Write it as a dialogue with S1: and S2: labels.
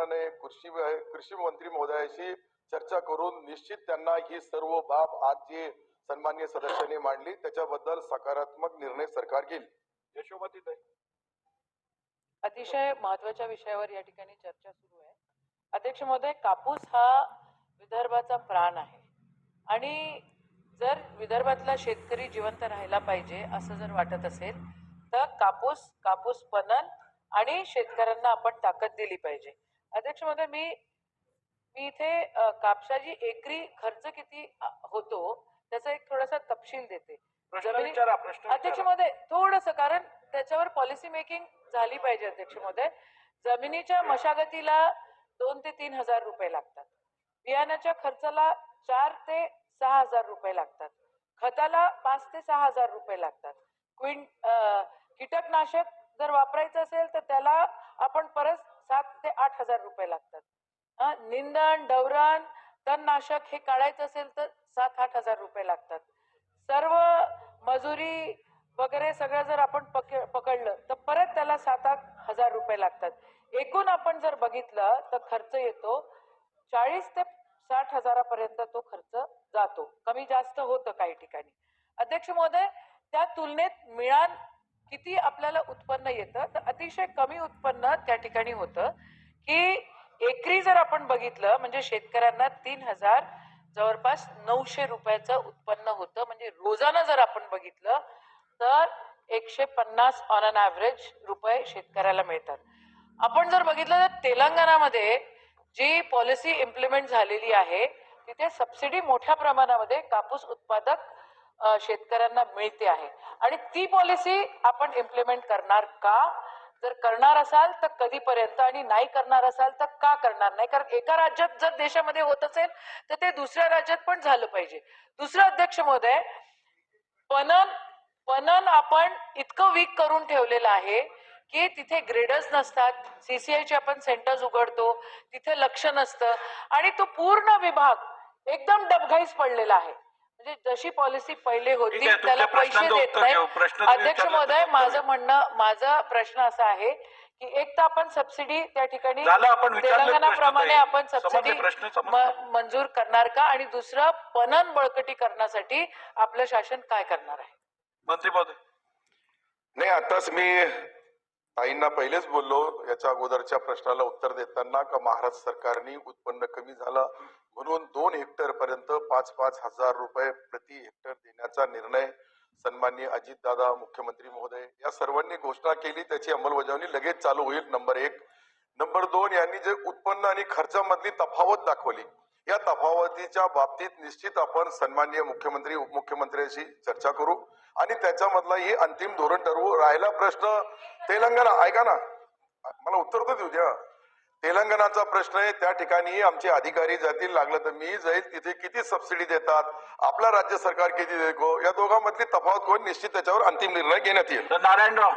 S1: शासनाने कृषी कृषी मंत्री महोदयाशी चर्चा करून निश्चित त्यांना ही सर्व बाब आज जे सन्मान्य सदस्यांनी मांडली त्याच्याबद्दल सकारात्मक निर्णय सरकार घेईल.
S2: यशोमती
S3: अतिशय महत्त्वाच्या विषयावर या ठिकाणी चर्चा सुरू आहे. अध्यक्ष महोदय कापूस हा विदर्भाचा प्राण आहे. आणि जर विदर्भातला शेतकरी जिवंत राहायला पाहिजे असं जर वाटत असेल तर कापूस कापूस पणन आणि शेतकऱ्यांना आपण ताकद दिली पाहिजे. अध्यक्ष महोदय मी मी इथे कापसाची एकरी खर्च किती होतो त्याचा एक थोडासा तपशील देते. अध्यक्ष. महोदय थोडस कारण त्याच्यावर पॉलिसी मेकिंग झाली पाहिजे अध्यक्ष महोदय. जमिनीच्या मशागतीला दोन ते तीन हजार रुपये लागतात. बियाण्याच्या खर्चाला चार ते सहा हजार रुपये लागतात. खताला पाच ते सहा हजार रुपये लागतात. क्विंट कीटकनाशक जर वापरायचं असेल तर त्याला आपण परत सात ते आठ हजार रुपये लागतात. निंदण डवरण तणनाशक हे काढायचं असेल तर सात आठ हजार रुपये लागतात. सर्व मजुरी वगैरे सगळं जर आपण पक पकडलं तर परत त्याला सात आठ हजार रुपये लागतात. एकूण आपण जर बघितलं तर खर्च येतो चाळीस ते साठ हजारापर्यंत तो खर्च जातो. कमी जास्त होतं काही ठिकाणी. अध्यक्ष महोदय त्या तुलनेत मिळान किती आपल्याला उत्पन्न येतं तर अतिशय कमी उत्पन्न त्या ठिकाणी होतं. की एकरी जर आपण बघितलं म्हणजे शेतकऱ्यांना तीन हजार जवळपास नऊशे रुपयाचं उत्पन्न होतं. म्हणजे रोजानं जर आपण बघितलं तर एकशे पन्नास ऑन अन ॲव्हरेज रुपये शेतकऱ्याला मिळतात. आपण जर बघितलं तर तेलंगणामध्ये जी पॉलिसी इम्प्लिमेंट झालेली आहे तिथे सबसिडी मोठ्या प्रमाणामध्ये कापूस उत्पादक शेतकऱ्यांना मिळते आहे. आणि ती पॉलिसी आपण इम्प्लिमेंट करणार का? जर करणार असाल तर कधीपर्यंत आणि नाही करणार असाल तर का करणार नाही? कारण एका राज्यात जर देशामध्ये होत असेल तर ते दुसऱ्या राज्यात पण झालं पाहिजे. दुसरं अध्यक्ष महोदय पणन पणन आपण इतकं वीक करून ठेवलेलं आहे की तिथे ग्रेडर्स नसतात. सीसीआयचे आपण सेंटर्स उघडतो. तिथे लक्ष नसतं. आणि तो पूर्ण विभाग एकदम डबघाईस पडलेला आहे. म्हणजे जशी पॉलिसी पहिले होती त्याला पैसे देत नाही. अध्यक्ष महोदय माझं. म्हणणं माझा प्रश्न असा आहे की एक तर आपण सबसिडी त्या ठिकाणी
S2: झालं, आपण विचारलं
S3: तेलंगणाप्रमाणे आपण सबसिडी मंजूर करणार का? आणि दुसरं पणन बळकटी करण्यासाठी आपलं शासन काय करणार आहे?
S2: मंत्री महोदय.
S1: नाही आताच मी ताईंना पहिलेच बोललो याच्या अगोदरच्या प्रश्नाला उत्तर देताना का महाराष्ट्र सरकारने उत्पन्न कमी झालं म्हणून दोन हेक्टर पर्यंत पाच पाच हजार रुपये प्रति हेक्टर देण्याचा निर्णय सन्माननीय अजितदादा मुख्यमंत्री महोदय या सर्वांनी घोषणा केली. त्याची अंमलबजावणी लगेच चालू होईल नंबर एक. नंबर दोन यांनी जे उत्पन्न आणि खर्चामधली तफावत दाखवली या तफावतीच्या बाबतीत निश्चित आपण सन्माननीय मुख्यमंत्री उपमुख्यमंत्र्यांशी चर्चा करू. आणि त्याच्यामधला ही अंतिम धोरण ठरवू राहिला प्रश्न तेलंगणा. ऐका ना. मला उत्तर तर देऊ द्या तेलंगणाचा प्रश्न आहे त्या ठिकाणी आमचे अधिकारी जातील लागलं तर मी जाईल. तिथे किती सबसिडी देतात? आपला राज्य सरकार किती देतो? या दोघांमधली तफावत कोण निश्चित त्याच्यावर अंतिम निर्णय घेण्यात येईल?
S2: नारायणराव.